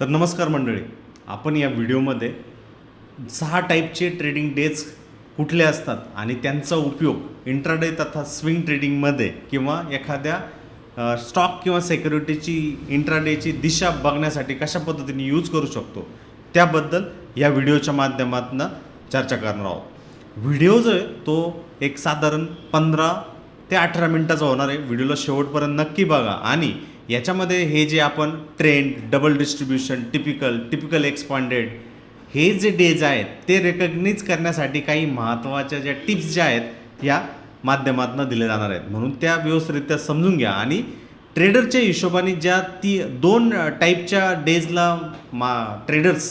तर नमस्कार मंडळी आपण या व्हिडिओमध्ये सहा टाईपचे ट्रेडिंग डेज कुठले असतात आणि त्यांचा उपयोग इंट्राडे तथा स्विंग ट्रेडिंगमध्ये किंवा एखाद्या स्टॉक किंवा सेक्युरिटीची इंट्राडेची दिशा बघण्यासाठी कशा पद्धतीने यूज करू शकतो त्याबद्दल या व्हिडिओच्या माध्यमातून चर्चा करणार आहोत. व्हिडिओ जो आहे तो एक साधारण पंधरा ते अठरा मिनटाचा होणार आहे. व्हिडिओला शेवटपर्यंत नक्की बघा आणि याच्यामध्ये हे जे आपण trend double distribution typical typical expanded हे जे डेज आहेत ते रेकग्नीज करण्यासाठी काही महत्त्वाच्या ज्या टिप्स ज्या आहेत या माध्यमातून दिल्या जाणार आहेत. म्हणून त्या व्यवस्थितरित्या समजून घ्या. आणि ट्रेडरच्या हिशोबाने ज्या ती दोन टाईपच्या डेजला मा ट्रेडर्स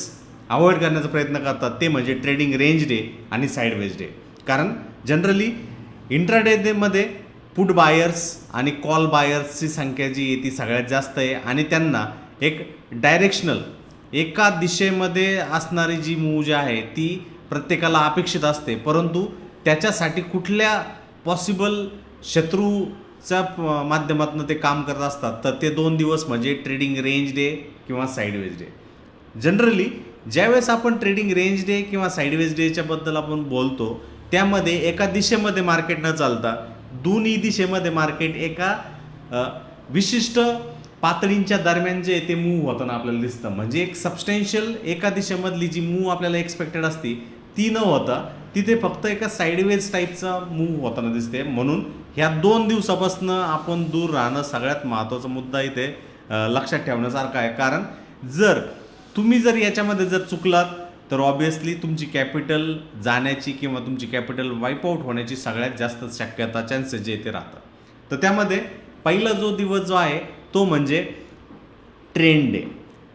अवॉइड करण्याचा प्रयत्न करतात ते म्हणजे ट्रेडिंग रेंज डे आणि साईडवेज डे कारण जनरली इंट्राडेमध्ये पुट बायर्स आणि कॉल बायर्सची संख्या जी आहे ती सगळ्यात जास्त आहे. आणि त्यांना एक डायरेक्शनल एका दिशेमध्ये असणारी जी मूव जी आहे ती प्रत्येकाला अपेक्षित असते. परंतु त्याच्यासाठी कुठल्या पॉसिबल शत्रूच्या माध्यमातून ते काम करत असतात तर ते दोन दिवस म्हणजे ट्रेडिंग रेंज डे किंवा साईडवेज डे जनरली ज्यावेळेस आपण ट्रेडिंग रेंज डे किंवा साईडवेज डेच्याबद्दल आपण बोलतो त्यामध्ये एका दिशेमध्ये मार्केट न चालता दोन्ही दिशेमध्ये मार्केट एका विशिष्ट पातळींच्या दरम्यान जे ते मूव्ह होताना आपल्याला दिसतं. म्हणजे एक सबस्टेन्शियल एका दिशेमधली जी मूव्ह आपल्याला एक्सपेक्टेड असती ती न होता तिथे फक्त एका साईडवेज टाईपचा मूव्ह होताना दिसते. म्हणून ह्या दोन दिवसापासून आपण दूर राहणं सगळ्यात महत्त्वाचा मुद्दा इथे लक्षात ठेवण्यासारखा आहे. कारण जर तुम्ही जर याच्यामध्ये जर चुकलात तर ऑब्विसली तुमची कॅपिटल जाण्याची किंवा तुमची कॅपिटल वाईपआउट होण्याची सगळ्यात जास्त शक्यता चान्सेस जे ते राहतात. तर त्यामध्ये पहिला जो दिवस जो आहे तो म्हणजे ट्रेंड डे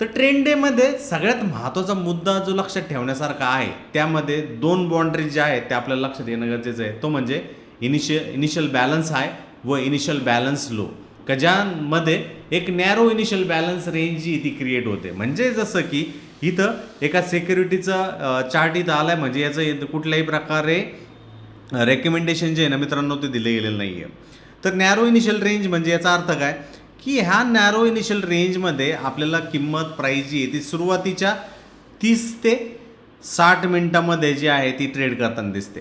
तर ट्रेंड डेमध्ये सगळ्यात महत्त्वाचा मुद्दा जो लक्षात ठेवण्यासारखा आहे त्यामध्ये दोन बाउंड्री ज्या आहेत त्या आपल्याला लक्षात येणं गरजेचं आहे. तो म्हणजे इनिशियल इनिशियल बॅलन्स हाय व इनिशियल बॅलन्स लो का ज्यामध्ये एक नॅरो इनिशियल बॅलन्स रेंज जी ती क्रिएट होते. म्हणजे जसं की इथं एका सिक्युरिटीचा चार्ट इथं आलाय. म्हणजे याचं इथं कुठल्याही प्रकारे रेकमेंडेशन जे आहे ना मित्रांनो ते दिले गेलेलं नाही आहे तर नॅरो इनिशियल रेंज म्हणजे याचा अर्थ काय? की ह्या नॅरो इनिशियल रेंजमध्ये आपल्याला किंमत प्राईज जी आहे ती सुरुवातीच्या तीस ते साठ मिनटामध्ये जी आहे ती ट्रेड करताना दिसते.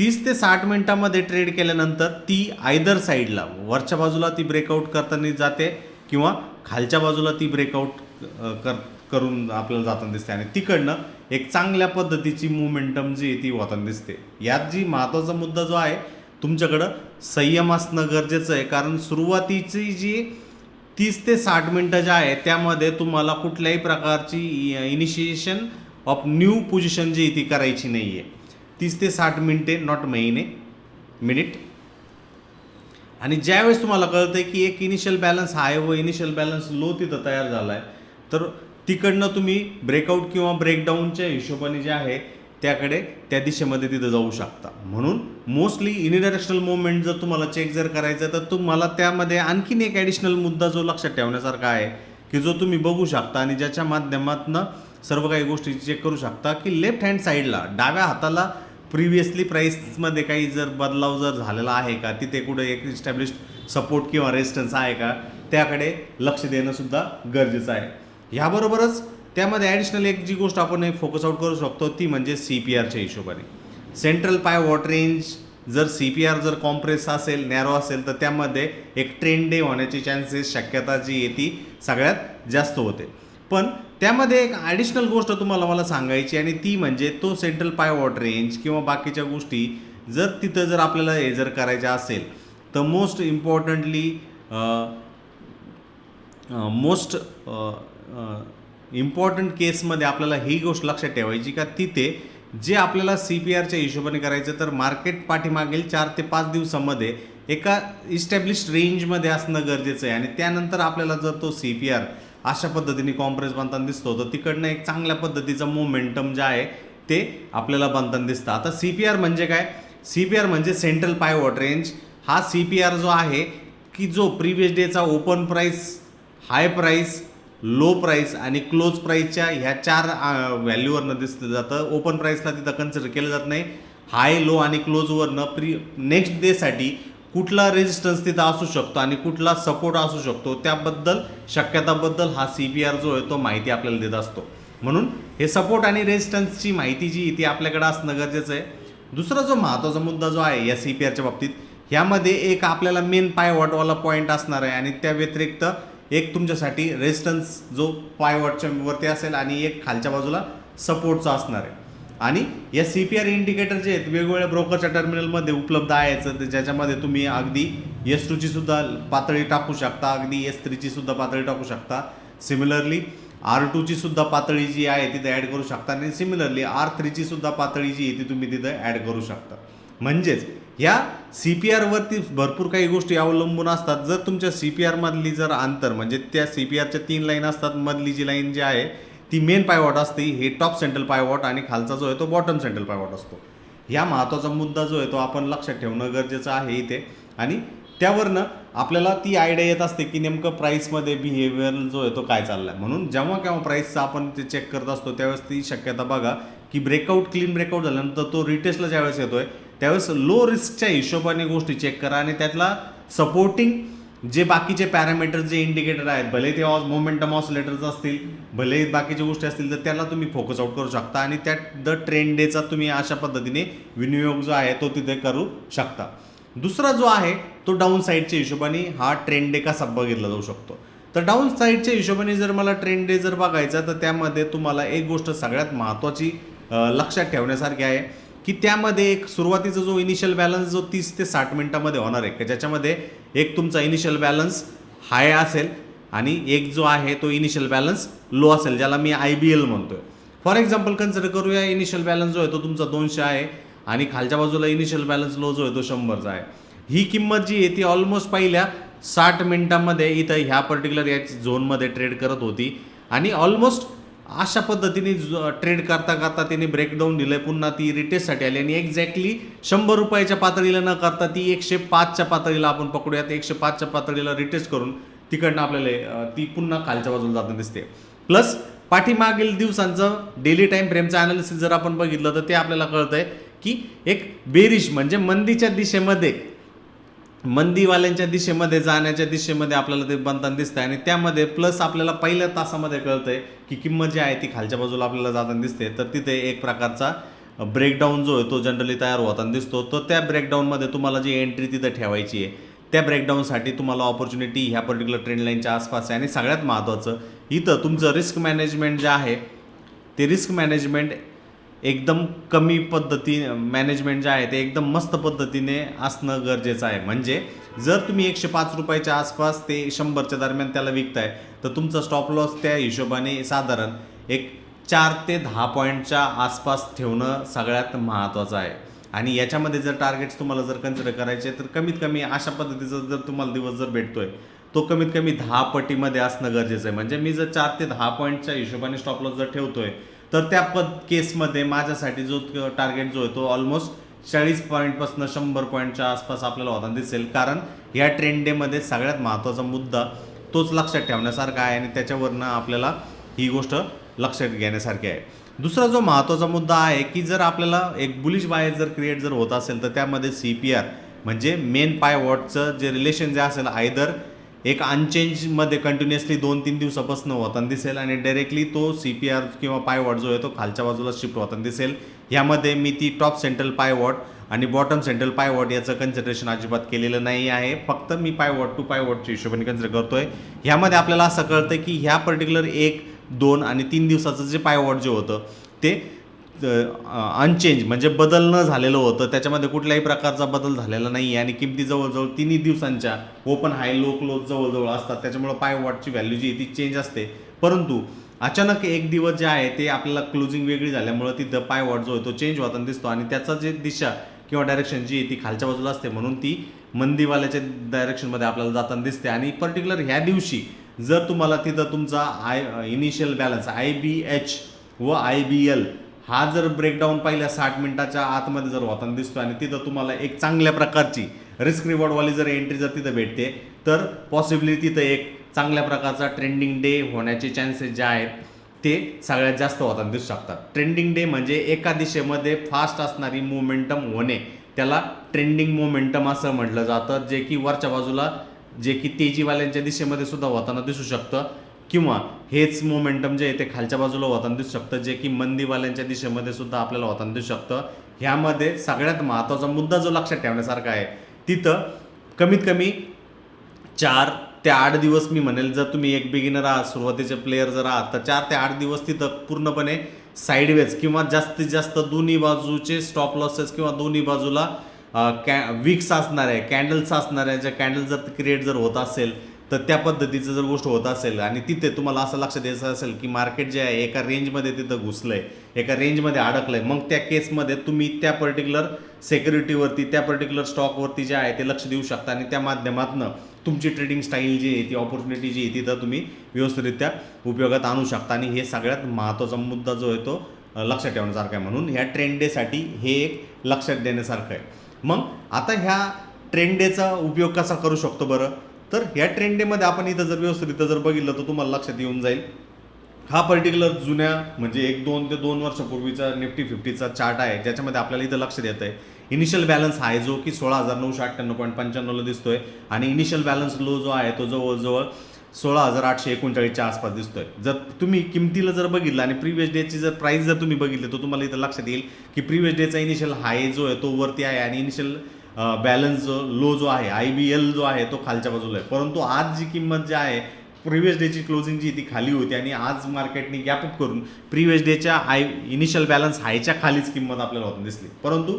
तीस ते साठ मिनटामध्ये ट्रेड केल्यानंतर ती आयदर साईडला वरच्या बाजूला ती ब्रेकआउट करताना जाते किंवा खालच्या बाजूला ती ब्रेकआउट कर करून आपल्याला जाताना दिसते. आणि तिकडनं एक चांगल्या पद्धतीची मुमेंटम जी आहे ती होताना दिसते. यात जी महत्त्वाचा मुद्दा जो आहे तुमच्याकडं संयम असणं गरजेचं आहे. कारण सुरुवातीची जी तीस ते साठ मिनटं ज्या आहे त्यामध्ये तुम्हाला कुठल्याही प्रकारची इनिशिएशन ऑफ न्यू पोझिशन जी आहे ती करायची नाही आहे तीस ते साठ मिनटे नॉट महिने मिनिट आणि ज्यावेळेस तुम्हाला कळतं आहे की एक इनिशियल बॅलन्स हाय व इनिशियल बॅलन्स लो तिथं तयार झाला आहे तर तिकडनं तुम्ही ब्रेकआउट किंवा ब्रेकडाऊनच्या हिशोबाने जे आहे त्याकडे त्या दिशेमध्ये तिथं जाऊ शकता. म्हणून मोस्टली इनिडायरेक्शनल मुवमेंट जर तुम्हाला चेक जर करायचं तर तुम्हाला त्यामध्ये आणखीन एक ॲडिशनल मुद्दा जो लक्षात ठेवण्यासारखा आहे की जो तुम्ही बघू शकता आणि ज्याच्या माध्यमातनं सर्व काही गोष्टी चेक करू शकता की लेफ्ट हँड साईडला डाव्या हाताला प्रिव्हियसली प्राईसमध्ये काही जर बदलाव जर झालेला आहे का तिथे कुठे एक इस्टॅब्लिश सपोर्ट किंवा रेजिस्टन्स आहे का त्याकडे लक्ष देणंसुद्धा गरजेचं आहे. ह्याबरोबरच त्यामध्ये ॲडिशनल एक जी गोष्ट आपण फोकस आउट करू शकतो ती म्हणजे सी पी आरच्या हिशोबाने. सेंट्रल पाय वॉट रेंज जर सी पी आर जर कॉम्प्रेस असेल नॅरो असेल तर त्यामध्ये एक ट्रेंड डे होण्याची चान्सेस शक्यता जी आहे ती सगळ्यात जास्त होते. पण त्यामध्ये एक ॲडिशनल गोष्ट तुम्हाला मला सांगायची आणि ती म्हणजे तो सेंट्रल पायवॉट रेंज किंवा बाकीच्या गोष्टी जर तिथं जर आपल्याला हे जर करायच्या असेल तर मोस्ट इम्पॉर्टंटली मोस्ट इम्पॉर्टंट केसमध्ये आपल्याला ही गोष्ट लक्षात ठेवायची का? तिथे जे आपल्याला सी पी आरच्या हिशोबाने करायचं तर मार्केट पाठीमागील चार ते पाच दिवसामध्ये एका इस्टॅब्लिश रेंजमध्ये असणं गरजेचं आहे. आणि त्यानंतर आपल्याला जर तो सी पी आर अशा पद्धतीने कॉम्प्रेस बनताना दिसतो. तर तिकडनं एक चांगल्या पद्धतीचं मोमेंटम जे आहे ते आपल्याला बनताना दिसतं. आता सी पी आर म्हणजे काय? सी पी आर म्हणजे सेंट्रल पाय वॉट रेंज हा सी पी आर जो आहे की जो previous डेचा open price high price low price आणि क्लोज प्राईसच्या ह्या चार व्हॅल्यूवरनं दिसलं जातं. ओपन प्राईसला तिथं कन्सिडर केलं जात नाही. हाय लो आणि क्लोजवरनं प्री नेक्स्ट डेसाठी कुठला रेजिस्टन्स तिथं असू शकतो आणि कुठला सपोर्ट असू शकतो त्याबद्दल शक्यताबद्दल हा सी पी आर जो आहे तो माहिती आपल्याला देत असतो. म्हणून हे सपोर्ट आणि रेजिस्टन्सची माहिती जी ती आपल्याकडे असणं गरजेचं आहे. दुसरा जो महत्त्वाचा मुद्दा जो आहे या सी पी आरच्या बाबतीत ह्यामध्ये एक आपल्याला मेन पायवॉटवाला पॉईंट असणार आहे आणि त्या व्यतिरिक्त एक तुमच्यासाठी रेजिस्टन्स जो पायवॉटच्या वरती असेल आणि एक खालच्या बाजूला सपोर्टचा असणार आहे. आणि या सी पी आर इंडिकेटर जे आहेत वेगवेगळ्या ब्रोकरच्या टर्मिनलमध्ये उपलब्ध आहेत तर ज्याच्यामध्ये तुम्ही अगदी एस टूची सुद्धा पातळी टाकू शकता अगदी एस थ्रीची सुद्धा पातळी टाकू शकता. सिमिलरली आर टूची सुद्धा पातळी जी आहे तिथे ॲड करू शकता. आणि सिमिलरली आर थ्रीची सुद्धा पातळी जी आहे ती तुम्ही तिथं ॲड करू शकता. म्हणजेच ह्या सी पी आरवरती भरपूर काही गोष्टी अवलंबून असतात. जर तुमच्या सी पी आरमधली जर अंतर म्हणजे त्या सी पी आरच्या तीन लाईन असतात मधली जी लाईन जी आहे ती मेन पायवॉट असते हे टॉप सेंट्रल पायवॉट आणि खालचा जो आहे तो बॉटम सेंट्रल पायवॉट असतो. ह्या महत्त्वाचा मुद्दा जो आहे तो आपण लक्षात ठेवणं गरजेचं आहे इथे. आणि त्यावरनं आपल्याला ती आयडिया येत असते की नेमकं प्राईसमध्ये बिहेवियर जो आहे तो काय चालला आहे म्हणून जेव्हा केव्हा प्राईसचं आपण ते चेक करत असतो त्यावेळेस ती शक्यता बघा की ब्रेकआउट क्लीन ब्रेकआउट झाल्यानंतर तो रिटेस्टला ज्यावेळेस येतोय त्यावेळेस लो रिस्कच्या हिशोबाने गोष्टी चेक करा आणि त्यातला सपोर्टिंग जे बाकीचे पॅरामीटर जे इंडिकेटर आहेत भले ते ऑस मोमेंटम ऑसलेटर्स असतील भले बाकीच्या गोष्टी असतील तर त्याला तुम्ही फोकस आउट करू शकता आणि त्या द ट्रेंड डेचा तुम्ही अशा पद्धतीने विनियोग जो आहे तो तिथे करू शकता. दुसरा जो आहे तो डाऊन साईडच्या हिशोबाने हा ट्रेंड डे कसा बघितला जाऊ शकतो. तर डाऊन साईडच्या हिशोबाने जर मला ट्रेंड डे जर बघायचा तर त्यामध्ये तुम्हाला एक गोष्ट सगळ्यात महत्त्वाची लक्षात ठेवण्यासारखी आहे की त्यामध्ये एक सुरुवातीचा जो इनिशियल बॅलन्स जो तीस ते साठ मिनिटामध्ये होणार आहे ज्याच्यामध्ये एक तुमचा इनिशियल बॅलन्स हाय असेल आणि एक जो आहे तो इनिशियल बॅलन्स लो असेल ज्याला मी आय बी एल म्हणतो आहे फॉर एक्झाम्पल कन्सिडर करूया इनिशियल बॅलन्स जो आहे तो तुमचा दोनशे आहे आणि खालच्या बाजूला इनिशियल बॅलन्स लो जो आहे तो शंभरचा आहे. ही किंमत जी आहे ती ऑलमोस्ट पहिल्या साठ मिनिटांमध्ये इथं ह्या पर्टिक्युलर या झोनमध्ये ट्रेड करत होती आणि ऑलमोस्ट अशा पद्धतीने ट्रेड करता करता तिने ब्रेकडाऊन दिलं पुन्हा ती रिटेस्टसाठी आली. आणि एक्झॅक्टली शंभर रुपयाच्या पातळीला न करता ती एकशे पाचच्या पातळीला आपण पकडूयात. एकशे पाचच्या पातळीला रिटेस्ट करून तिकडनं आपल्याला ती पुन्हा खालच्या बाजूला जाताना दिसते. प्लस पाठीमागील दिवसांचं डेली टाईम फ्रेमचं अनालिसिस जर आपण बघितलं तर ते आपल्याला कळतं आहे की एक बेरिश म्हणजे मंदीच्या दिशेमध्ये मंदीवाल्यांच्या दिशेमध्ये जाण्याच्या दिशेमध्ये आपल्याला ते बनताना दिसतंय आणि त्यामध्ये प्लस आपल्याला पहिल्या तासामध्ये कळतंय की किंमत जी आहे ती खालच्या बाजूला आपल्याला जाताना दिसते. तर तिथे एक प्रकारचा ब्रेकडाऊन जो आहे तो जनरली तयार होताना दिसतो. तर त्या ब्रेकडाऊनमध्ये तुम्हाला जी एंट्री तिथं ठेवायची आहे त्या ब्रेकडाऊनसाठी तुम्हाला ऑपॉर्च्युनिटी ह्या पर्टिक्युलर ट्रेंड लाईनच्या आसपास आहे. आणि सगळ्यात महत्त्वाचं इथं तुमचं रिस्क मॅनेजमेंट जे आहे ते रिस्क मॅनेजमेंट एकदम कमी पद्धती मॅनेजमेंट जे आहे ते एकदम मस्त पद्धतीने असणं गरजेचं आहे. म्हणजे जर तुम्ही एकशे पाच रुपयाच्या आसपास ते शंभरच्या दरम्यान त्याला विकताय तर तुमचा स्टॉप लॉस त्या हिशोबाने साधारण एक चार ते दहा पॉईंटच्या आसपास ठेवणं सगळ्यात महत्त्वाचं आहे. आणि याच्यामध्ये जर टार्गेट्स तुम्हाला जर कन्सिडर करायचे तर कमीत कमी अशा पद्धतीचा जर तुम्हाला दिवस जर भेटतोय तो कमीत कमी दहा पटीमध्ये असणं गरजेचं आहे. म्हणजे मी जर चार ते दहा पॉईंटच्या हिशोबाने स्टॉप लॉस जर ठेवतोय तर त्या पद केसमध्ये माझ्यासाठी जो टार्गेट जो आहे तो ऑलमोस्ट चाळीस पॉईंटपासून शंभर पॉईंटच्या आसपास आपल्याला होताना दिसेल. कारण या ट्रेंड डेमध्ये सगळ्यात महत्त्वाचा मुद्दा तोच लक्षात ठेवण्यासारखा आहे आणि त्याच्यावरनं आपल्याला ही गोष्ट लक्षात घेण्यासारखी आहे. दुसरा जो महत्त्वाचा मुद्दा आहे की जर आपल्याला एक बुलिश बाय जर क्रिएट जर होत असेल तर त्यामध्ये सी पी आर म्हणजे मेन पाय वॉटचं जे रिलेशन जे असेल आयदर एक अनचेंजमध्ये कंटिन्युअसली दोन तीन दिवसापासून होताना दिसेल आणि डायरेक्टली तो सी पी आर किंवा पायवॉट जो आहे तो खालच्या बाजूला शिफ्ट होताना दिसेल. ह्यामध्ये मी ती टॉप सेंट्रल पायवॉट आणि बॉटम सेंट्रल पायवॉट याचं कन्सिडरेशन अजिबात केलेलं नाही आहे. फक्त मी पाय वॉट टू पायवॉटच्या हिशोबाने कन्सिडर आहे ह्यामध्ये आपल्याला असं कळतं की ह्या पर्टिक्युलर एक दोन आणि तीन दिवसाचं जे पायवॉट जे होतं ते अनचेंज म्हणजे बदल न झालेलं होतं. त्याच्यामध्ये कुठल्याही प्रकारचा बदल झालेला नाही आहे आणि किमती जवळजवळ तिन्ही दिवसांच्या ओपन हाय लो क्लोज जवळजवळ असतात. त्याच्यामुळं पाय वॉटची व्हॅल्यू जी आहे ती चेंज असते. परंतु अचानक एक दिवस जे आहे ते आपल्याला क्लोजिंग वेगळी झाल्यामुळं तिथं पाय वॉट जो आहे तो चेंज होताना दिसतो. आणि त्याचा जे दिशा किंवा डायरेक्शन जी आहे ती खालच्या बाजूला असते. म्हणून ती मंदीवाल्याच्या डायरेक्शनमध्ये आपल्याला जाताना दिसते. आणि पर्टिक्युलर ह्या दिवशी जर तुम्हाला तिथं तुमचा I initial balance I B H व आय बी एल हा जर ब्रेकडाऊन पहिल्या साठ मिनिटाच्या आतमध्ये जर होताना दिसतो आणि तिथं तुम्हाला एक चांगल्या प्रकारची रिस्क रिवॉर्डवाली जर एंट्री जर तिथं भेटते तर पॉसिबली तिथं एक चांगल्या प्रकारचा ट्रेंडिंग डे होण्याचे चान्सेस जे आहेत ते सगळ्यात जास्त होताना दिसू शकतात. ट्रेंडिंग डे म्हणजे एका दिशेमध्ये फास्ट असणारी मोमेंटम होणे. त्याला ट्रेंडिंग मोमेंटम असं म्हटलं जातं जे की वरच्या बाजूला जे की तेजीवाल्यांच्या दिशेमध्ये सुद्धा होताना दिसू शकतं. किंवा हेच मोमेंटम जे आहे ते खालच्या बाजूला होताना दिसू शकतं जे की मंदीवाल्यांच्या दिशेमध्ये सुद्धा आपल्याला होताना दिसू शकतं. ह्यामध्ये सगळ्यात महत्त्वाचा मुद्दा जो लक्षात ठेवण्यासारखा आहे तिथं कमीत कमी चार ते आठ दिवस मी म्हणेल जर तुम्ही एक बिगिनर आहात सुरुवातीचे प्लेयर जर आहात तर चार ते आठ दिवस तिथं पूर्णपणे साईडवेज किंवा जास्तीत जास्त दोन्ही बाजूचे स्टॉप लॉसेस किंवा दोन्ही बाजूला कॅ विक्स असणाऱ्या कॅन्डल्स असणाऱ्या ज्या कॅन्डल जर क्रिएट जर होत असेल तर त्या पद्धतीचं जर गोष्ट होत असेल आणि तिथे तुम्हाला असं लक्ष द्यायचं असेल की मार्केट जे आहे एका रेंजमध्ये तिथं घुसलं आहे एका रेंजमध्ये अडकलं आहे मग त्या केसमध्ये तुम्ही त्या पर्टिक्युलर सेक्युरिटीवरती त्या पर्टिक्युलर स्टॉकवरती जे आहे ते लक्ष देऊ शकता आणि त्या माध्यमातून तुमची ट्रेडिंग स्टाईल जी आहे ती ऑपॉर्च्युनिटी जी आहे तिथं तुम्ही व्यवस्थितरित्या उपयोगात आणू शकता. आणि हे सगळ्यात महत्त्वाचा मुद्दा जो आहे तो लक्षात ठेवण्यासारखा आहे म्हणून ह्या ट्रेंड डेसाठी हे एक लक्षात देण्यासारखं आहे. मग आता ह्या ट्रेंड डेचा उपयोग कसा करू शकतो बरं? तर ह्या ट्रेंडेमध्ये आपण इथं जर व्यवस्थित इथं जर बघितलं तर तुम्हाला लक्षात येऊन जाईल. हा पर्टिक्युलर जुन्या म्हणजे एक दोन ते दोन वर्षापूर्वीचा निफ्टी फिफ्टीचा चार्ट आहे. ज्याच्यामध्ये आपल्याला इथं लक्ष देत आहे इनिशियल बॅलन्स आहे जो की सोळा हजार नऊशे अठ्ठ्याण्णव पॉईंट पंच्याण्णवला दिसतोय. आणि इनिशियल बॅलन्स लो जो आहे तो जवळजवळ सोळा हजार आठशे एकोणचाळीसच्या आसपास दिसतोय. जर तुम्ही किमतीला जर बघितलं आणि प्रिव्हियस डेची जर प्राईस जर तुम्ही बघितली तर तुम्हाला इथं लक्षात येईल की प्रिव्हियस डेचा इनिशियल हाय जो आहे तो वरती आहे. आणि इनिशियल बॅलन्स जो लो जो आहे आय बी एल जो आहे तो खालच्या बाजूला आहे. परंतु आज जी किंमत जी आहे प्रिव्हियस डेची क्लोजिंग जी ती खाली होती आणि आज मार्केटने गॅपअप करून प्रिव्हियस डेच्या आय इनिशियल बॅलन्स हायच्या खालीच किंमत आपल्याला होताना दिसली. परंतु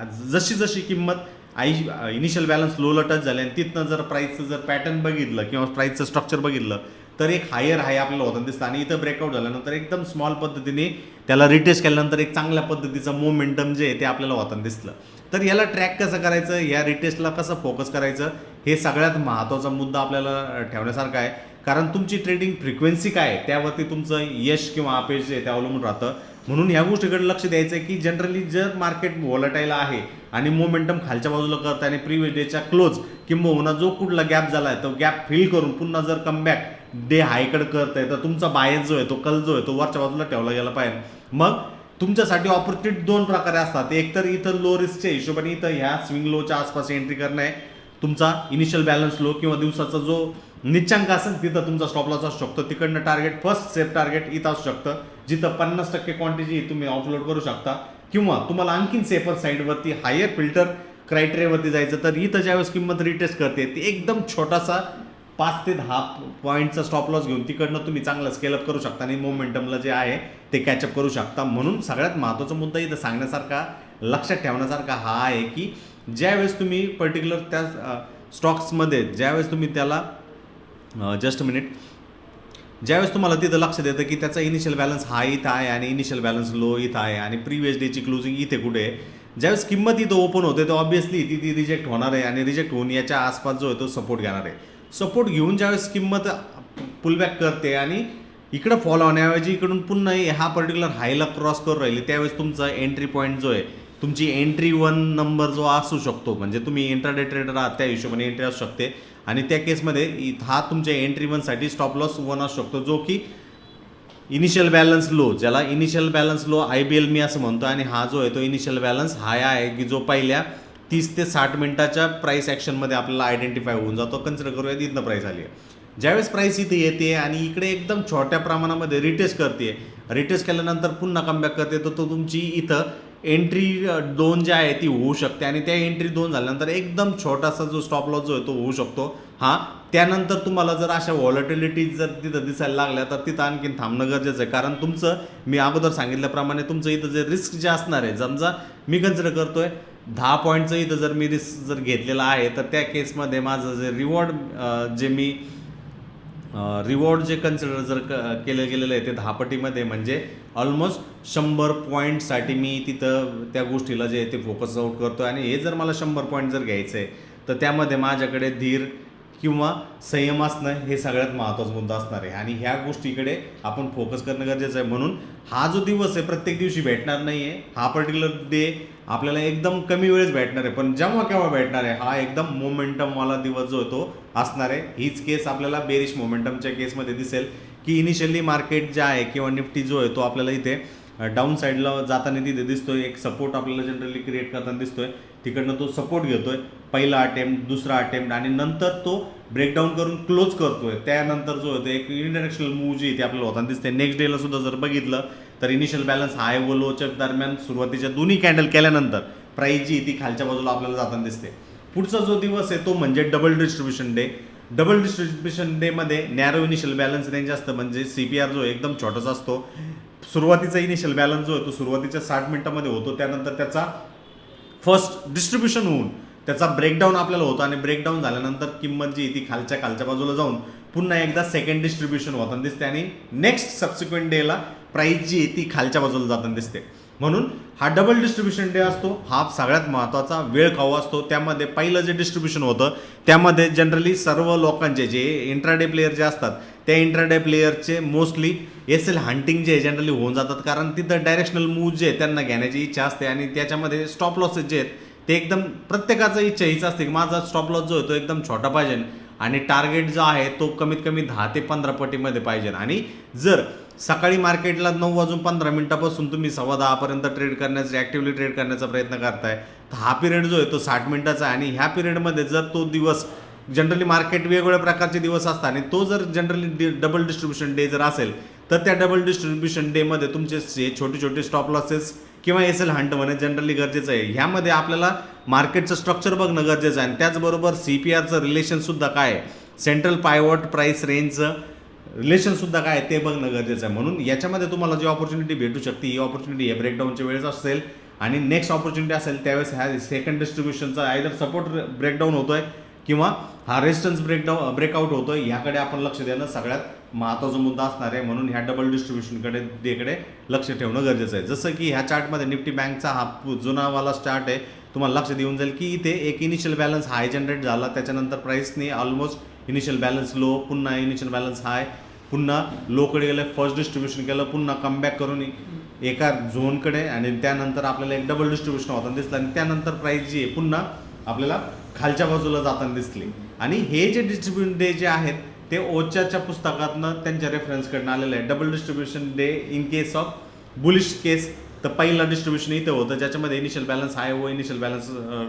आज जशी जशी किंमत आय इनिशियल बॅलन्स लोला टच झाले आणि तिथनं जर प्राईसचं जर पॅटर्न बघितलं किंवा प्राईसचं स्ट्रक्चर बघितलं तर एक हायर हाय आपल्याला होताना दिसतं आणि इथं ब्रेकआउट झाल्यानंतर एकदम स्मॉल पद्धतीने त्याला रिटेस्ट केल्यानंतर एक चांगल्या पद्धतीचं मोमेंटम जे आहे ते आपल्याला होताना दिसलं. तर याला ट्रॅक कसं करायचं? या रिटेस्टला कसं फोकस करायचं? हे सगळ्यात महत्त्वाचा मुद्दा आपल्याला ठेवण्यासारखा आहे. कारण तुमची ट्रेडिंग फ्रिक्वेन्सी काय आहे? त्यावरती तुमचं यश किंवा अपयश जे आहे ते अवलंबून राहतं. म्हणून ह्या गोष्टीकडे लक्ष द्यायचं आहे की जनरली जर मार्केट व्हॉलटाईल आहे आणि मोमेंटम खालच्या बाजूला करत आहे आणि प्रिव्हियस डेच्या क्लोज किंबहुना जो कुठला गॅप झाला आहे तो गॅप फिल करून पुन्हा जर कमबॅक डे हायकडे करत आहे तर तुमचा बायस जो आहे तो कल जो आहे तो वरच्या बाजूला ठेवला गेला पाहिजे. मग तुमच्यासाठी ऑपॉर्च्युनिटी दोन प्रकारे असतात. एकतर इथं लो रिस्कच्या हिशोबाने इथं ह्या स्विंग लोच्या आसपास एंट्री करणं आहे. तुमचा इनिशियल बॅलन्स लो किंवा दिवसाचा जो निच्चांक असेल तिथं तुमचा स्टॉप लॉस असू शकतो. तिकडनं टार्गेट फर्स्ट सेफ टार्गेट इथं असू शकतं. जिथं पन्नास टक्के क्वांटिटी तुम्ही ऑफलोड करू शकता. किंवा तुम्हाला आणखीन सेफर साईडवरती हायर फिल्टर क्रायटेरियावरती जायचं तर इथं ज्यावेळेस किंमत रिटेस्ट करते ती एकदम छोटासा पाच ते दहा पॉईंटचा स्टॉप लॉस घेऊन तिकडनं तुम्ही चांगलं स्केलअप करू शकता आणि मोमेंटमला जे आहे ते कॅचअप करू शकता. म्हणून सगळ्यात महत्त्वाचा मुद्दा इथं सांगण्यासारखा लक्षात ठेवण्यासारखा हा आहे की ज्यावेळेस तुम्ही पर्टिक्युलर त्या स्टॉक्समध्ये ज्यावेळेस तुम्ही त्याला जस्ट मिनिट ज्यावेळेस तुम्हाला तिथं लक्ष देतं की त्याचा इनिशियल बॅलन्स हा इथं आहे आणि इनिशियल बॅलन्स लो इथं आहे आणि प्रिव्हियस डेची क्लोजिंग इथे कुठे आहे ज्यावेळेस किंमत इथं ओपन होते तर ऑब्विसली ती ती रिजेक्ट होणार आहे आणि रिजेक्ट होऊन याच्या आसपास जो आहे तो सपोर्ट घेणार आहे. सपोर्ट घेऊन ज्यावेळेस किंमत पुलबॅक करते आणि इकडं फॉलो होण्याऐवजी इकडून पुन्हा हा पर्टिक्युलर हायला क्रॉस करून राहिली त्यावेळेस तुमचा एंट्री पॉईंट जो आहे तुमची एंट्री वन नंबर जो असू शकतो म्हणजे तुम्ही इंट्राडे ट्रेडर आहात त्या हिशोबाने एंट्री असू शकते. आणि त्या केसमध्ये हा तुमच्या एंट्री वनसाठी स्टॉप लॉस वन असू शकतो जो की इनिशियल बॅलन्स लो ज्याला initial balance low I B L मी असं म्हणतो आणि हा जो आहे तो इनिशियल बॅलन्स हाय आहे की जो पहिल्या तीस ते साठ मिनिटाच्या प्राईस ॲक्शनमध्ये आपल्याला आयडेंटिफाय होऊन जातो. कन्सिडर करूया इथनं प्राईस आली आहे ज्यावेळेस प्राईस इथे येते आणि इकडे एकदम छोट्या प्रमाणामध्ये रिटेस्ट करते रिटेस्ट केल्यानंतर पुन्हा कमबॅक करते तर तो तुमची इथं एंट्री दोन जे आहे ती होऊ शकते. आणि त्या एंट्री दोन झाल्यानंतर एकदम छोटासा जो स्टॉप लॉस जो आहे तो होऊ शकतो. हां त्यानंतर तुम्हाला जर अशा व्हॉलटिलिटीज जर तिथं दिसायला लागल्या तर तिथं आणखीन थांबणं गरजेचं आहे. कारण तुमचं मी अगोदर सांगितल्याप्रमाणे तुमचं इथं जे रिस्क जे असणार आहे समजा मी कन्सिडर करतोय दहा पॉईंटचं इथं जर मी रिस्क जर घेतलेला आहे तर त्या केसमध्ये माझं जे रिवॉर्ड जे मी रिवॉर्ड जे कन्सिडर जर क केलं गेलेलं आहे ते दहापटीमध्ये म्हणजे ऑलमोस्ट शंभर पॉईंटसाठी मी तिथं त्या गोष्टीला जे आहे ते फोकस आउट करतो आणि हे जर मला शंभर पॉईंट जर घ्यायचं आहे तर त्यामध्ये माझ्याकडे धीर किंवा संयम असणं हे सगळ्यात महत्त्वाचा मुद्दा असणार आहे. आणि ह्या गोष्टीकडे आपण फोकस करणं गरजेचं आहे. म्हणून हा जो दिवस आहे प्रत्येक दिवशी भेटणार नाही आहे हा पर्टिक्युलर डे आपल्याला एकदम कमी वेळेस भेटणार आहे पण जेव्हा केव्हा भेटणार आहे हा एकदम मोमेंटमवाला दिवस जो आहे तो असणार आहे. हीच केस आपल्याला बेरिश मोमेंटमच्या केसमध्ये दिसेल की इनिशियली मार्केट जे आहे किंवा निफ्टी जो आहे तो आपल्याला इथे डाऊन साईडला जाताना तिथे दिसतोय. एक सपोर्ट आपल्याला जनरली क्रिएट करताना दिसतोय. तिकडनं तो सपोर्ट घेतोय. पहिला अटेम्प्ट दुसरा अटेम्प्ट आणि नंतर तो ब्रेकडाऊन करून क्लोज करतोय. त्यानंतर जो होतो एक इंटरनॅशनल मूव जी इथे आपल्याला होताना दिसते. नेक्स्ट डेला सुद्धा जर बघितलं तर इनिशियल बॅलन्स हाय व लोच्या दरम्यान सुरुवातीच्या दोन्ही कॅन्डल केल्यानंतर प्राईस जी ती खालच्या बाजूला आपल्याला जाताना दिसते. पुढचा जो दिवस आहे तो म्हणजे double distribution day double distribution डेमध्ये narrow initial balance range असतं म्हणजे सी पी आर जो एकदम छोटासा असतो. सुरुवातीचा इनिशियल बॅलन्स जो आहे तो सुरुवातीच्या साठ मिनिटामध्ये होतो त्यानंतर त्याचा फर्स्ट डिस्ट्रीब्युशन होऊन त्याचा ब्रेकडाऊन आपल्याला होतो आणि ब्रेकडाऊन झाल्यानंतर किंमत जी ती खालच्या खालच्या बाजूला जाऊन पुन्हा एकदा सेकंड डिस्ट्रीब्युशन होताना दिसते आणि नेक्स्ट सबसिक्वेंट डेला प्राईस जी आहे ती खालच्या बाजूला जाताना दिसते. म्हणून हा डबल डिस्ट्रीब्युशन डे असतो हा सगळ्यात महत्त्वाचा वेळ खाऊ असतो. त्यामध्ये पहिलं जे डिस्ट्रीब्युशन होतं त्यामध्ये जनरली सर्व लोकांचे जे इंट्राडे प्लेयर जे असतात त्या इंट्राडे प्लेयरचे मोस्टली एस एल हंटिंग जे जनरली होऊन जातात. कारण तिथं डायरेक्शनल मूव जे त्यांना घेण्याची इच्छा असते आणि त्याच्यामध्ये स्टॉप लॉसेस जे आहेत ते एकदम प्रत्येकाचं इच्छा हीच असते की माझा स्टॉप लॉस जो आहे तो एकदम छोटा पाहिजे. आणि टार्गेट जो आहे तो कमीत कमी दहा ते पंधरा पटीमध्ये पाहिजे. आणि जर सकाळी मार्केटला नऊ वाजून पंधरा मिनिटापासून तुम्ही सव्वा दहापर्यंत ट्रेड करण्याचा ॲक्टिव्हली ट्रेड करण्याचा प्रयत्न करताय तर हा पिरियड जो आहे तो साठ मिनिटाचा आहे. आणि ह्या पिरियडमध्ये जर तो दिवस जनरली मार्केट वेगवेगळ्या प्रकारचे दिवस असतात आणि तो जर generally D double distribution day जर असेल तर त्या डबल डिस्ट्रीब्युशन डेमध्ये तुमचे छोटे छोटे स्टॉप लॉसेस किंवा एस एल हंट होणे जनरली गरजेचं आहे. ह्यामध्ये आपल्याला मार्केटचं स्ट्रक्चर बघणं गरजेचं आहे. आणि त्याचबरोबर सी पी आरचं रिलेशनसुद्धा काय आहे? सेंट्रल पायवट प्राईस रेंजचं रिलेशनसुद्धा काय आहे? ते बघणं गरजेचं आहे. म्हणून याच्यामध्ये तुम्हाला जी ऑपॉर्च्युनिटी भेटू शकते ही ऑपॉर्च्युनिटी हे ब्रेकडाऊनच्या वेळेस असेल. आणि नेक्स्ट ऑपॉर्च्युनिटी असेल त्यावेळेस ह्या सेकंड डिस्ट्रीब्युशनचा आयदर सपोर्ट ब्रेकडाऊन होतोय किंवा हा रेजिस्टन्स ब्रेकडाऊन ब्रेकआउट होतोय. ह्याकडे आपण लक्ष देणं सगळ्यात महत्त्वाचा मुद्दा असणार आहे म्हणून ह्या डबल डिस्ट्रीब्युशनकडे देकडे लक्ष ठेवणं गरजेचं आहे. जसं की ह्या चार्टमध्ये निफ्टी बँकचा हा पु- जुनावाला स्टार्ट आहे तुम्हाला लक्ष देऊन जाईल की इथे एक इनिशियल बॅलन्स हाय जनरेट झाला. त्याच्यानंतर प्राईसने ऑलमोस्ट इनिशियल बॅलन्स लो पुन्हा इनिशियल बॅलन्स हाय पुन्हा लोकडे गेलं फर्स्ट डिस्ट्रीब्युशन केलं पुन्हा कमबॅक करून एका झोनकडे आणि त्यानंतर आपल्याला एक डबल डिस्ट्रीब्युशन होताना दिसलं आणि त्यानंतर प्राईस जी आहे पुन्हा आपल्याला खालच्या बाजूला जाताना दिसली. आणि हे जे डिस्ट्रीब्युशन डे जे आहेत ते ओच्याच्या पुस्तकातनं त्यांच्या रेफरन्सकडनं आलेलं आहे. Double distribution day in case of bullish case तर पहिलं डिस्ट्रीब्युशन इथं होतं ज्याच्यामध्ये इनिशियल बॅलन्स हाय व इनिशियल बॅलन्स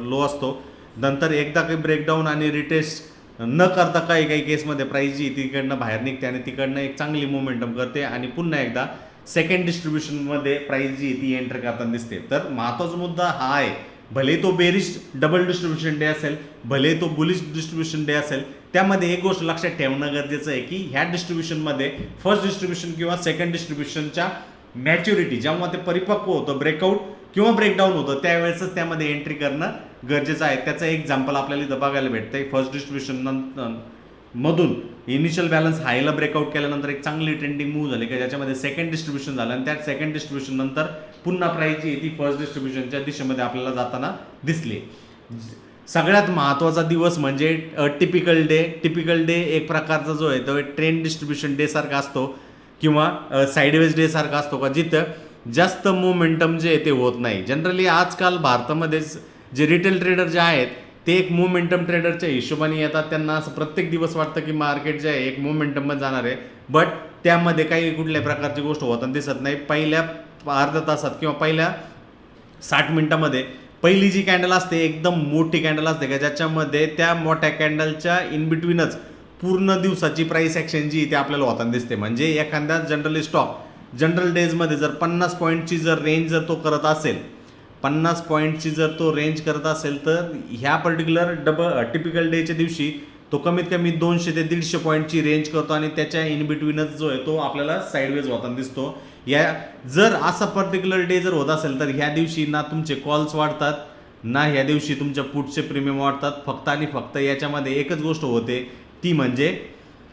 लो असतो. नंतर एकदा काही ब्रेकडाऊन आणि रिटेस्ट न करता काही काही केसमध्ये प्राईस जी तिकडनं बाहेर निघते आणि तिकडनं एक चांगली मोमेंटम करते आणि पुन्हा एकदा सेकंड डिस्ट्रीब्युशनमध्ये प्राईस जी ती एंटर करताना दिसते. तर महत्त्वाचा मुद्दा हा आहे भले तो बेरिश डबल डिस्ट्रीब्युशन डे असेल भले तो बुलिश डिस्ट्रीब्युशन डे असेल त्यामध्ये एक गोष्ट लक्षात ठेवणं गरजेचं आहे की ह्या डिस्ट्रीब्युशनमध्ये फर्स्ट डिस्ट्रीब्युशन किंवा सेकंड डिस्ट्रीब्युशनच्या मॅच्युरिटी जेव्हा ते परिपक्व होतं ब्रेकआउट किंवा ब्रेकडाऊन होतं त्यावेळेसच त्यामध्ये एंट्री करणं गरजेचं आहे. त्याचं एक्झाम्पल आपल्याला इथं बघायला भेटतंय. फर्स्ट डिस्ट्रीब्युशन मधून इनिशियल बॅलन्स हायला ब्रेकआउट केल्यानंतर एक चांगली ट्रेंडिंग मूव्ह झाली की ज्याच्यामध्ये सेकंड डिस्ट्रीब्युशन झालं आणि त्या सेकंड डिस्ट्रीब्युशन नंतर पुन्हा प्राईज जी ती फर्स्ट डिस्ट्रीब्युशनच्या दिशेमध्ये आपल्याला जाताना दिसली. सगळ्यात महत्त्वाचा दिवस म्हणजे टिपिकल डे टिपिकल डे एक प्रकारचा जो आहे तो ट्रेन डिस्ट्रीब्युशन डे सारखा असतो किंवा साईडवेज डे सारखा असतो का जिथं जास्त मोमेंटम जे आहे ते होत नाही. जनरली आजकाल भारतामध्येच जे रिटेल ट्रेडर जे आहेत ते एक मोमेंटम ट्रेडरच्या हिशोबाने येतात. त्यांना असं प्रत्येक दिवस वाटतं की मार्केट जे आहे एक मोमेंटममध्ये जाणार आहे. बट त्यामध्ये काही कुठल्या प्रकारची गोष्ट होताना दिसत नाही. पहिल्या अर्ध्या तासात किंवा पहिल्या साठ मिनिटामध्ये पहिली जी कॅन्डल असते एकदम मोठी कॅन्डल असते का ज्याच्यामध्ये त्या मोठ्या कॅन्डलच्या इन बिटवीनच पूर्ण दिवसाची प्राईस ॲक्शन जी इथे आपल्याला होताना दिसते. म्हणजे एखाद्या जनरली स्टॉक जनरल डेजमध्ये जर पन्नास पॉईंटची जर रेंज जर तो करत असेल पन्नास पॉईंटची जर तो रेंज करत असेल तर ह्या पर्टिक्युलर डबल टिपिकल डेच्या दिवशी तो कमीत कमी दोनशे ते दीडशे पॉईंटची रेंज करतो आणि त्याच्या इन बिटवीनच जो आहे तो आपल्याला साईडवेज होताना दिसतो. या जर असा पर्टिक्युलर डे जर होत असेल तर ह्या दिवशी ना तुमचे कॉल्स वाढतात ना ह्या दिवशी तुमच्या पुढचे प्रीमियम वाढतात. फक्त आणि फक्त याच्यामध्ये एकच गोष्ट होते ती म्हणजे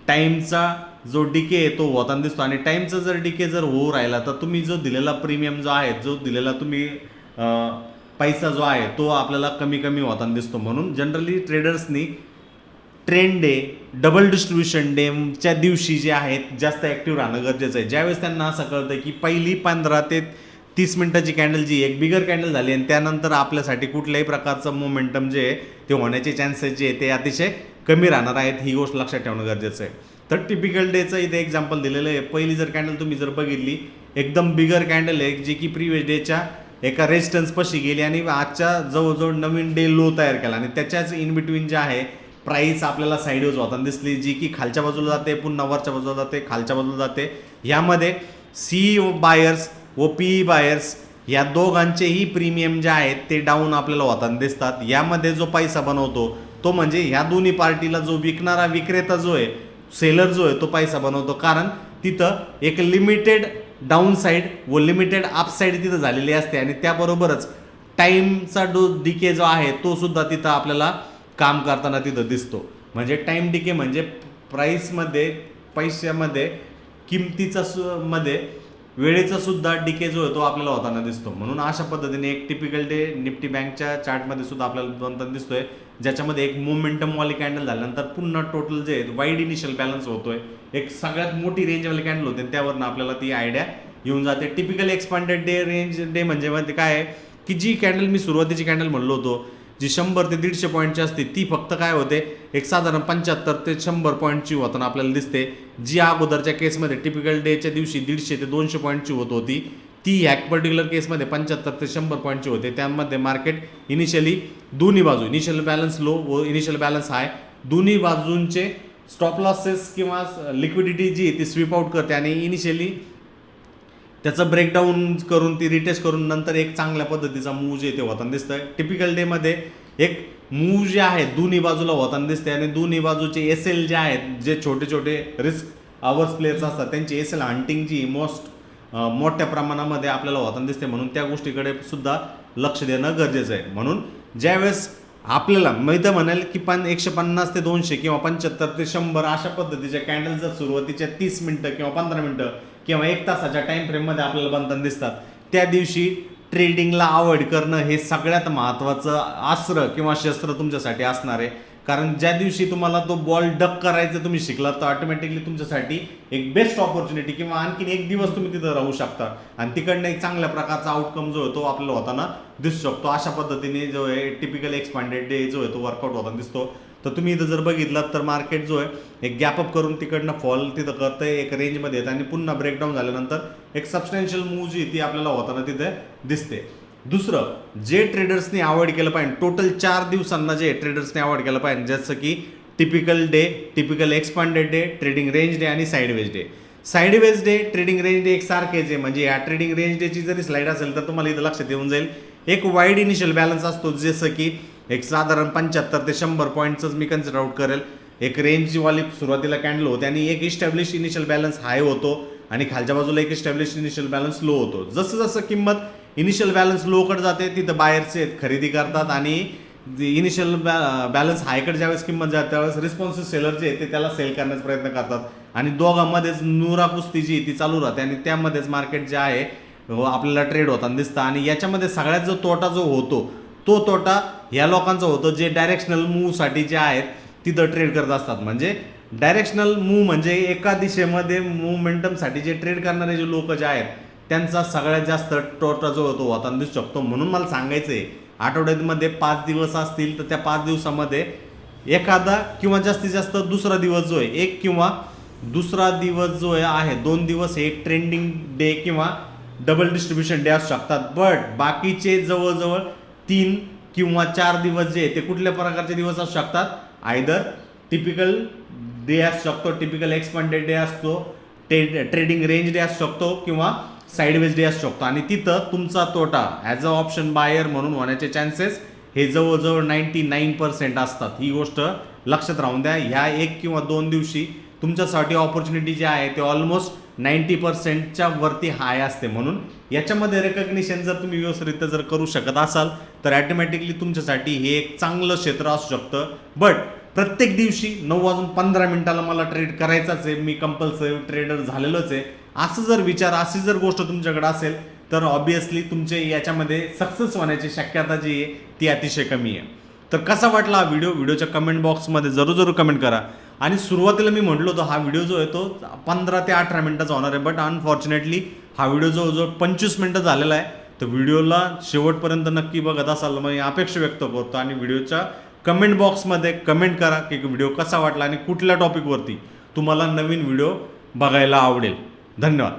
टाईमचा जो डिके आहे तो होताना दिसतो. आणि टाईमचा जर डिके जर होऊ राहिला तर तुम्ही जो दिलेला प्रीमियम जो आहे जो दिलेला तुम्ही पैसा जो आहे तो आपल्याला कमी कमी होताना दिसतो. म्हणून जनरली ट्रेडर्सनी ट्रेंड डे डबल डिस्ट्रीब्युशन डेच्या दिवशी जे आहेत जास्त ॲक्टिव्ह राहणं गरजेचं आहे. ज्यावेळेस त्यांना असं कळतं की पहिली पंधरा ते तीस मिनटाची कॅन्डल जी एक बिगर कॅन्डल झाली आणि त्यानंतर आपल्यासाठी कुठल्याही प्रकारचं मोमेंटम जे आहे ते होण्याचे चान्सेस जे आहे ते अतिशय कमी राहणार आहेत ही गोष्ट लक्षात ठेवणं गरजेचं आहे. तर टिपिकल डेचं इथे एक्झाम्पल दिलेलं आहे. पहिली जर कॅन्डल तुम्ही जर बघितली एकदम बिगर कॅन्डल आहे जी की प्रिवियस डेच्या एका रेजिस्टन्सपाशी गेली आणि आजच्या जवळजवळ नवीन डे लो तयार केला. आणि त्याच्याच इन बिटवीन जे आहे प्राईस आपल्याला साईडवर होताना दिसली जी की खालच्या बाजूला जाते पुन्हा वरच्या बाजूला जाते खालच्या बाजूला जाते. यामध्ये सी बायर्स व पी बायर्स या दोघांचेही प्रीमियम जे आहेत ते डाऊन आपल्याला होताना दिसतात. यामध्ये जो पैसा बनवतो तो म्हणजे ह्या दोन्ही पार्टीला जो विकणारा विक्रेता जो आहे सेलर जो आहे तो पैसा बनवतो. कारण तिथं एक लिमिटेड डाऊन साईड व लिमिटेड अपसाईड तिथं झालेली असते. आणि त्याबरोबरच टाईमचा डो डिके जो आहे तो सुद्धा तिथं आपल्याला काम करताना तिथं दिसतो. म्हणजे टाईम डिके म्हणजे प्राईसमध्ये पैशामध्ये किमतीचा सु मध्ये वेळेचा सुद्धा डिके जो आहे तो आपल्याला होताना दिसतो. म्हणून अशा पद्धतीने एक टिपिकल डे निफ्टी बँकच्या चार्टमध्ये सुद्धा आपल्याला बनताना दिसतोय. ज्याच्यामध्ये एक मोमेंटमवाली कॅन्डल झाल्यानंतर पुन्हा टोटल जे वाईड इनिशियल बॅलन्स होतोय. एक सगळ्यात मोठी रेंजवाली कॅन्डल होते. त्यावरनं आपल्याला ती आयडिया येऊन जाते. Typical expanded day range day म्हणजे काय आहे? की जी कॅन्डल मी सुरुवातीची कॅन्डल म्हणलो होतो जी शंभर ते दीडशे पॉईंटची असते ती फक्त काय होते? एक साधारण पंच्याहत्तर ते शंभर पॉईंटची होताना आपल्याला दिसते. जी अगोदरच्या केसमध्ये टिपिकल डेच्या दिवशी दीडशे ते दोनशे पॉईंटची होत होती ती ह्या पर्टिक्युलर केसमध्ये पंच्याहत्तर ते शंभर पॉईंटची होते. त्यामध्ये मार्केट इनिशियली दोन्ही बाजू इनिशियल बॅलन्स लो व इनिशियल बॅलन्स हाय दोन्ही बाजूंचे स्टॉप लॉसेस किंवा लिक्विडिटी जी आहे ती स्वीप आउट करते आणि इनिशियली त्याचं ब्रेकडाऊन करून ती रिटेस्ट करून नंतर एक चांगल्या पद्धतीचा मूव जे ते होताना दिसतंय टिपिकल डेमध्ये एक मूव जे आहे दोन्ही बाजूला होताना दिसते आणि दोन्ही बाजूचे एस एल जे आहेत जे छोटे छोटे रिस्क आवर्स प्लेयर्स असतात त्यांची एस एल हंटिंग जी मोस्ट मोठ्या प्रमाणामध्ये आपल्याला होताना दिसते म्हणून त्या गोष्टीकडे सुद्धा लक्ष देणं गरजेचं आहे. म्हणून ज्यावेळेस आपल्याला मी तर म्हणेल की पण एकशे पन्नास ते दोनशे किंवा पंच्याहत्तर ते शंभर अशा पद्धतीच्या कॅन्डल जर सुरुवातीच्या तीस मिनटं किंवा पंधरा मिनटं किंवा एक तासाच्या टाईम फ्रेममध्ये आपल्याला बनताना दिसतात. त्या दिवशी ट्रेडिंगला आवड करणं हे सगळ्यात महत्त्वाचं आस्त्र किंवा शस्त्र तुमच्यासाठी असणार आहे. कारण ज्या दिवशी तुम्हाला तो बॉल डक करायचं तुम्ही शिकलात तर ऑटोमॅटिकली तुमच्यासाठी एक बेस्ट ऑपॉर्च्युनिटी किंवा आणखीन एक दिवस तुम्ही तिथं राहू शकता. आणि तिकडनं एक चांगल्या प्रकारचा आउटकम जो आहे तो आपल्याला होताना दिसू शकतो. अशा पद्धतीने जो आहे टिपिकल एक्सपांडेड डे जो आहे तो वर्कआउट होताना दिसतो. तर तुम्ही इथं जर बघितलं तर मार्केट जो आहे एक गॅपअप करून तिकडनं फॉल तिथं करतंय एक रेंजमध्ये येतं आणि पुन्हा ब्रेकडाऊन झाल्यानंतर एक सबस्टॅन्शियल मूव जी ती आपल्याला होताना तिथे दिसते. दुसरं जे ट्रेडर्सनी अवॉइड केलं पाहिजे टोटल चार दिवसांना जे ट्रेडर्सने अवॉइड केलं पाहिजे जसं की typical day typical expanded day trading range day आणि sideways day sideways day trading range day एक सारखेच आहे म्हणजे या ट्रेडिंग रेंज डेची जरी स्लाईड असेल तर तुम्हाला इथं लक्षात येऊन जाईल. एक वाईड इनिशियल बॅलन्स असतो जसं की एक साधारण पंच्याहत्तर ते शंभर पॉईंटचंच मी कन्सिडर आउट करेल. एक रेंजवाली सुरुवातीला कॅन्डल होते आणि एक इस्टॅब्लिश इनिशियल बॅलन्स हाय होतो आणि खालच्या बाजूला एक इस्टॅब्लिश इनिशियल बॅलन्स लो होतो. जसं जसं किंमत इनिशियल बॅलन्स लोकडे जाते तिथं बाहेरचे खरेदी करतात आणि इनिशियल बॅ बॅलन्स हायकडे ज्यावेळेस किंमत जाते त्यावेळेस रिस्पॉन्सिव्ह सेलर जे ते त्याला सेल करण्याचा प्रयत्न करतात. आणि दोघांमध्येच नुरा कुस्ती जी ती चालू राहते आणि त्यामध्येच मार्केट जे आहे आपल्याला ट्रेड होताना दिसतं. आणि याच्यामध्ये सगळ्यात जो तोटा जो होतो तो तोटा ह्या लोकांचा होतो जे डायरेक्शनल मूवसाठी जे आहेत तिथं ट्रेड करत असतात. म्हणजे डायरेक्शनल मूव म्हणजे एका दिशेमध्ये मुवमेंटमसाठी जे ट्रेड करणारे जे लोक जे आहेत त्यांचा सगळ्यात जास्त तोटा जो होतो होताना दिसू शकतो म्हणून मला सांगायचं आहे आठवड्यामध्ये पाच दिवस असतील तर त्या पाच दिवसामध्ये एखादा किंवा जास्तीत जास्त दुसरा दिवस जो आहे एक किंवा दुसरा दिवस जो आहे दोन दिवस हे ट्रेंडिंग डे किंवा डबल डिस्ट्रीब्युशन डे असू शकतात. बट बाकीचे जवळजवळ तीन किंवा चार दिवस जे ते कुठल्या प्रकारचे दिवस असू शकतात? आयदर टिपिकल डे असू शकतो टिपिकल एक्सपांडेड डे असतो टे ट्रेडिंग रेंज डे असू शकतो किंवा साईडवेज डे असू शकतो. आणि तिथं तुमचा तोटा ॲज अ ऑप्शन बायर म्हणून होण्याचे चान्सेस हे जवळजवळ नाईन्टी नाईन पर्सेंट असतात. ही गोष्ट लक्षात राहून द्या. ह्या एक किंवा दोन दिवशी तुमच्यासाठी ऑपॉर्च्युनिटी जे आहे ते ऑलमोस्ट नाईन्टी पर्सेंटच्या वरती हाय असते म्हणून. याच्यामध्ये रेकग्निशन जर तुम्ही व्यवस्थितरित्या जर करू शकत असाल तर ॲटोमॅटिकली तुमच्यासाठी हे एक चांगलं क्षेत्र असू शकतं. बट प्रत्येक दिवशी नऊ वाजून पंधरा मिनिटाला मला ट्रेड करायचाच आहे. मी कंपल्सरी ट्रेडर झालेलोच आहे. असं जर विचार अशी जर गोष्ट तुमच्याकडे असेल तर ऑब्विसली तुमचे याच्यामध्ये सक्सेस होण्याची शक्यता जी आहे ती अतिशय कमी आहे. तर कसा वाटला हा व्हिडिओ व्हिडिओच्या कमेंट बॉक्समध्ये जरूर जरूर कमेंट करा. आणि सुरुवातीला मी म्हटलो होतो हा व्हिडिओ जो आहे तो पंधरा ते अठरा मिनटाचा होणार आहे बट अनफॉर्च्युनेटली हा व्हिडिओ जो जो पंचवीस मिनटं झालेला आहे तर व्हिडिओला शेवटपर्यंत नक्की बघत असाल मग अपेक्षा व्यक्त करतो आणि व्हिडिओच्या कमेंट बॉक्समध्ये कमेंट करा की व्हिडिओ कसा वाटला आणि कुठल्या टॉपिकवरती तुम्हाला नवीन व्हिडिओ बघायला आवडेल. धन्यवाद.